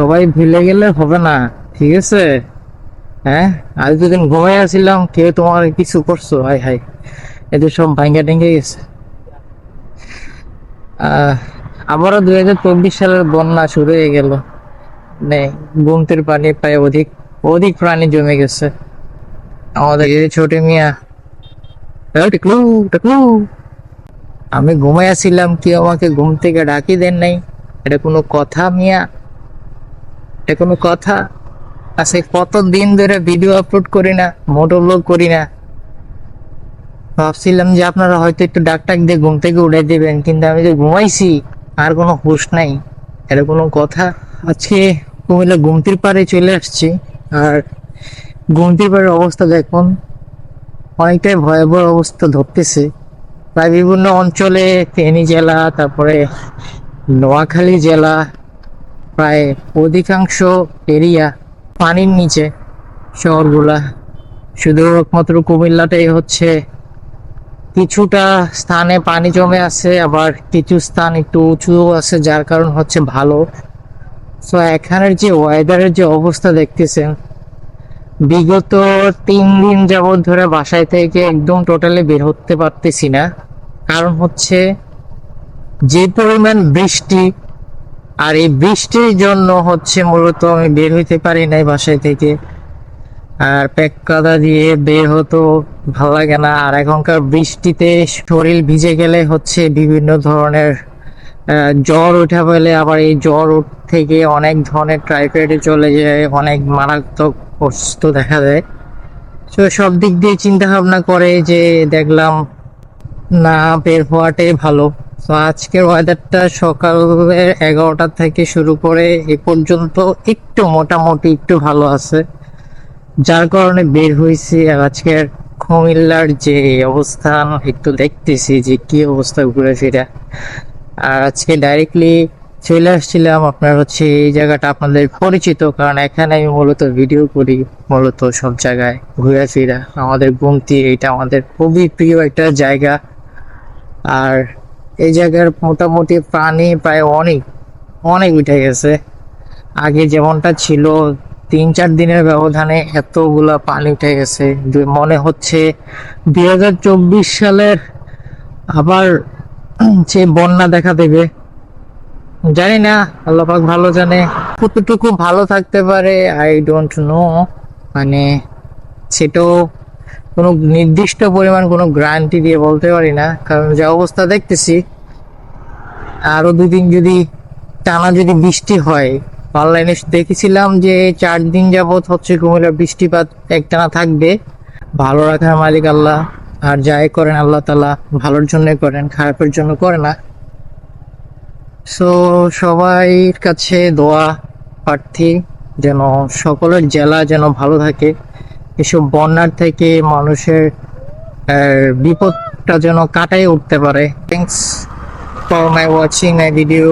সবাই ভুলে গেলে হবে না, ঠিক আছে? হ্যাঁ? আজ দুদিন ঘুমাই আসছিলাম কেউ তোমার কিছু করছ? হাই হাই। এদের সব ভাঙ্গা টেঙ্গে গেছে। আবারও দুই হাজার চব্বিশ সালের বন্যা শুরু হয়ে গেল। গুমতির পানি প্রায় অধিক অধিক প্রাণী জমে গেছে। আমাদের এই ছোট মিয়া। টিকলু টিকলু। আমি ঘুমাই আসছিলাম কেউ আমাকে ঘুম থেকে ডাকি দেন নাই। এটা কোনো কথা, মিয়া? এটা কোনো কথা? আচ্ছা কত দিন ধরে ভিডিও আপলোড করি না মোটো ব্লগ করি না। ভাবছিলাম যে আপনারা হয়তো একটু ডাক টাক দিয়ে ঘুম থেকে উঠে দেবেন, কিন্তু আমি যে ঘুমাইছি, আর কোনো হুশ নাই। এটা কোনো কথা? আজকে কুমিল্লা গুমতির পাড়ে চলে আসছি, আর গুমতির পাড়ের অবস্থা দেখুন, অনেকটাই ভয়াবহ অবস্থা ধরতেছে। প্রায় বিভিন্ন অঞ্চলে ফেনী জেলা, তারপরে নোয়াখালী জেলা প্রায় অধিকাংশ এরিয়া পানির নিচে শহরগুলা। শুধু একমাত্র কুমিল্লাটাই হচ্ছে কিছুটা স্থানে পানি জমে আছে, আবার কিছু স্থান একটু উঁচু আছে, যার কারণ হচ্ছে ভালো। তো এখানের যে ওয়েদারের যে অবস্থা দেখতেছেন, বিগত তিন দিন যাবৎ ধরে বাসায় থেকে একদম টোটালি বের হতে পারতেছি না। কারণ হচ্ছে যে পরিমাণ বৃষ্টি আর এই বৃষ্টির জন্য হচ্ছে মূলত আমি বের হইতে পারি নাই বাসায় থেকে। আর প্যাক কাদা দিয়ে বের হতো ভালো লাগে না। আর এখনকার বৃষ্টিতে শরীর ভিজে গেলে হচ্ছে বিভিন্ন ধরনের জ্বর উঠে পেলে আবার এই জ্বর থেকে অনেক ধরনের টাইফয়েডে চলে যায়, অনেক মারাত্মক অসুস্থ দেখা দেয়। তো সব দিক দিয়ে চিন্তা ভাবনা করে যে দেখলাম না বের হওয়াটাই ভালো। তো আজকের ওয়েদারটা সকালের এগারোটা থেকে শুরু করে এ পর্যন্ত একটু মোটামুটি একটু ভালো আছে। যার কারণে বের হয়েছি আর আজকের কুমিল্লার যে অবস্থান একটু দেখতেছি যে কি অবস্থা ঘুরে ফিরে আর আজকে ডাইরেক্টলি চলে আসছিলাম আপনার হচ্ছে এই জায়গাটা আপনাদের পরিচিত, কারণ এখানে আমি মূলত ভিডিও করি, মূলত সব জায়গায় ঘুরে ফিরা আমাদের গুমতি, এটা আমাদের খুবই প্রিয় একটা জায়গা। আর এই জায়গার মোটামুটি প্রাণী প্রায় অনেক অনেক উঠে গেছে। আগে যেমনটা ছিল, তিন চার দিনের ব্যবধানে এতগুলা পানি উঠে গেছে। মনে হচ্ছে দুই হাজার চব্বিশ সালের আবার সে বন্যা দেখা দেবে। জানি না, আল্লাহ পাক ভালো জানে। কতটুকু ভালো থাকতে পারে আই ডোন্ট নো মানে সেটাও কোনো নির্দিষ্ট পরিমাণ কোনো গ্যারান্টি দিয়ে বলতে পারি না, কারণ যে অবস্থা দেখতেছি, আরও দুদিন যদি টানা যদি বৃষ্টি হয় অনলাইনে দেখেছিলাম যে চার দিন যাবত হচ্ছে কুমিল্লার বৃষ্টিপাত একটানা থাকবে। ভালো রাখার মালিক আল্লাহ, আর যাই করেন আল্লাহ তালা ভালোর জন্য করেন, খারাপের জন্য করে না। সো সবাইর কাছে দোয়া, প্রার্থী, যেন সকলের জেলা যেন ভালো থাকে। এসব বন্যার থেকে মানুষের বিপদটা যেন কাটাই উঠতে পারে। Thanks for my watching my video